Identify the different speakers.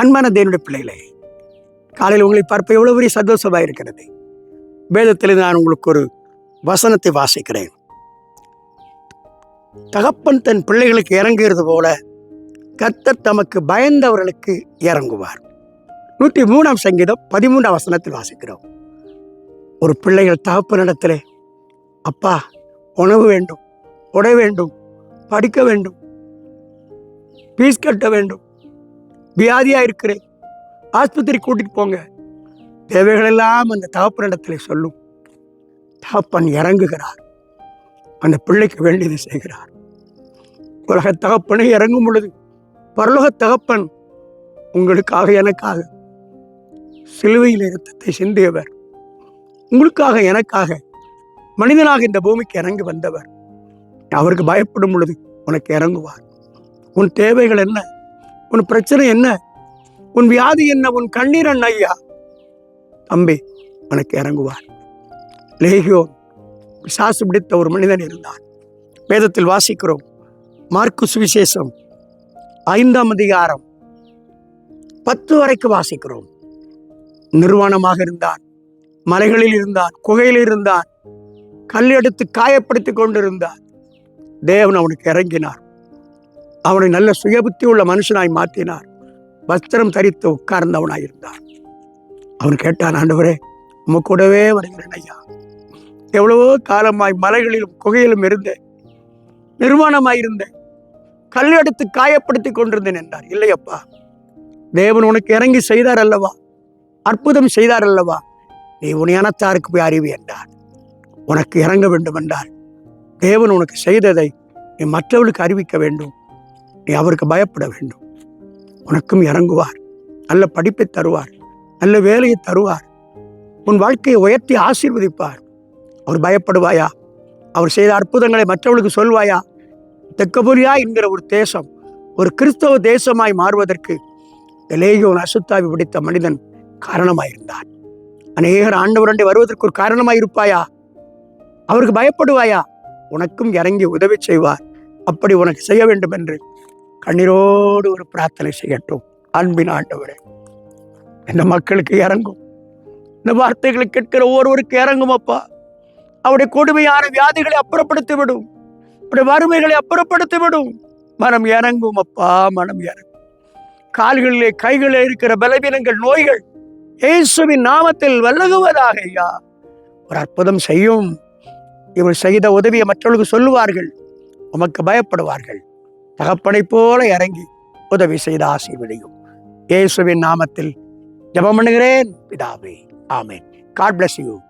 Speaker 1: அன்பான தேவனுடைய பிள்ளைகளே காலையில் உங்களை பார்ப்ப எவ்வளவு பெரிய சந்தோஷமாக இருக்கிறது. வேதத்தில் நான் உங்களுக்கு ஒரு வசனத்தை வாசிக்கிறேன். தகப்பன் தன் பிள்ளைகளுக்கு இறங்குகிறது போல கர்த்தர் தமக்கு பயந்தவர்களுக்கு இறங்குவார். நூற்றி மூணாம் சங்கீதம் பதிமூன்றாம் வசனத்தில் வாசிக்கிறோம். ஒரு பிள்ளைகள் தகப்பனிடத்தில் அப்பா உணவு வேண்டும் உடை வேண்டும் படிக்க வேண்டும் ஃபீஸ் கட்ட வேண்டும் வியாதியாக இருக்கிறேன். ஆஸ்பத்திரி கூட்டிட்டு போங்க. தேவைகளெல்லாம் அந்த தகப்பனிடத்தில் சொல்லும். தகப்பன் இறங்குகிறார். அந்த பிள்ளைக்கு வேண்டியதை செய்கிறார். உலக தகப்பனை இறங்கும் பொழுது பரலோக தகப்பன் உங்களுக்காக எனக்காக சிலுவையில் இரத்தத்தை சிந்தியவர் உங்களுக்காக எனக்காக மனிதனாக இந்த பூமிக்கு இறங்கி வந்தவர் அவருக்கு பயப்படும் பொழுது உனக்கு இறங்குவார். உன் தேவைகள் என்ன? உன் பிரச்சனை என்ன? உன் வியாதி என்ன? உன் கண்ணீர் என்ன ஐயா? தம்பி உனக்கு இறங்குவார். லேகியோ சாசு பிடித்த ஒரு மனிதன் இருந்தான். வேதத்தில் வாசிக்கிறோம். மார்க்கு சுவிசேஷம் ஐந்தாம் அதிகாரம். பத்து வரைக்கும் வாசிக்கிறோம். நிர்வாணமாக இருந்தான். மலைகளில் இருந்தான். குகையில் இருந்தான். கல் எடுத்து காயப்படுத்தி கொண்டிருந்தான். தேவன் அவனுக்கு இறங்கினார். அவனை நல்ல சுயபுத்தி உள்ள மனுஷனாய் மாற்றினார். வஸ்திரம் தரித்து உட்கார்ந்தவனாய் இருந்தார் அவன் கேட்டான் ஆண்டவரே உம கூடவே வருகிறேன் ஐயா. எவ்வளவோ காலமாய் மலைகளிலும் குகையிலும் இருந்தேன். நிர்வாணமாயிருந்தேன் கல் எடுத்து காயப்படுத்தி கொண்டிருந்தேன் என்றார். இல்லையப்பா தேவன் உனக்கு இறங்கி செய்தார் அல்லவா? அற்புதம் செய்தார் அல்லவா? நீ உன் இனத்தாருக்கு போய் அறிவி என்றார். உனக்கு இறங்க வேண்டும் என்றார். தேவன் உனக்கு செய்ததை நீ மற்றவர்களுக்கு அறிவிக்க வேண்டும். நீ அவருக்கு பயப்பட வேண்டும். உனக்கும் இறங்குவார். நல்ல படிப்பை தருவார். நல்ல வேலையை தருவார். உன் வாழ்க்கையை உயர்த்தி ஆசீர்வதிப்பார். அவர் பயப்படுவாயா? அவர் செய்த அற்புதங்களை மற்றவர்களுக்கு சொல்வாயா? தெக்கபுரியா என்கிற ஒரு தேசம் ஒரு கிறிஸ்தவ தேசமாய் மாறுவதற்கு லேயோன் அசுத்தாவி பிடித்த மனிதன் காரணமாயிருந்தான். அநேகர் ஆண்டவரண்டை வருவதற்கு ஒரு காரணமாய் இருப்பாயா அவருக்கு பயப்படுவாயா? உனக்கும் இறங்கி உதவி செய்வார். அப்படி உனக்கு செய்ய வேண்டும் என்று கண்ணீரோடு ஒரு பிரார்த்தனை செய்யட்டும். அன்பின் ஆண்டவரே இந்த மக்களுக்கு இறங்கும். இந்த வார்த்தைகளை கேட்கிற ஒவ்வொருவருக்கு இறங்கும் அப்பா. அவருடைய கொடுமையான வியாதிகளை அப்புறப்படுத்தி விடும் அவருடைய வறுமைகளை அப்புறப்படுத்தி விடும் மனம் இறங்கும் அப்பா மனம் இறங்கும். கால்களிலே கைகளில் இருக்கிற பலவீனங்கள் நோய்கள் இயேசுவின் நாமத்தில் வல்லகுவதாக ஐயா. ஒரு அற்புதம் செய்யும். இவர் செய்த உதவியை மற்றவர்களுக்கு சொல்லுவார்கள். உமக்கு பயப்படுவார்கள். தகப்பனைப் போல இறங்கி உதவி செய்த ஆசீர்வதியும். இயேசுவின் நாமத்தில் ஜெபம் பண்ணுகிறேன். பிதாவே ஆமேன். God bless you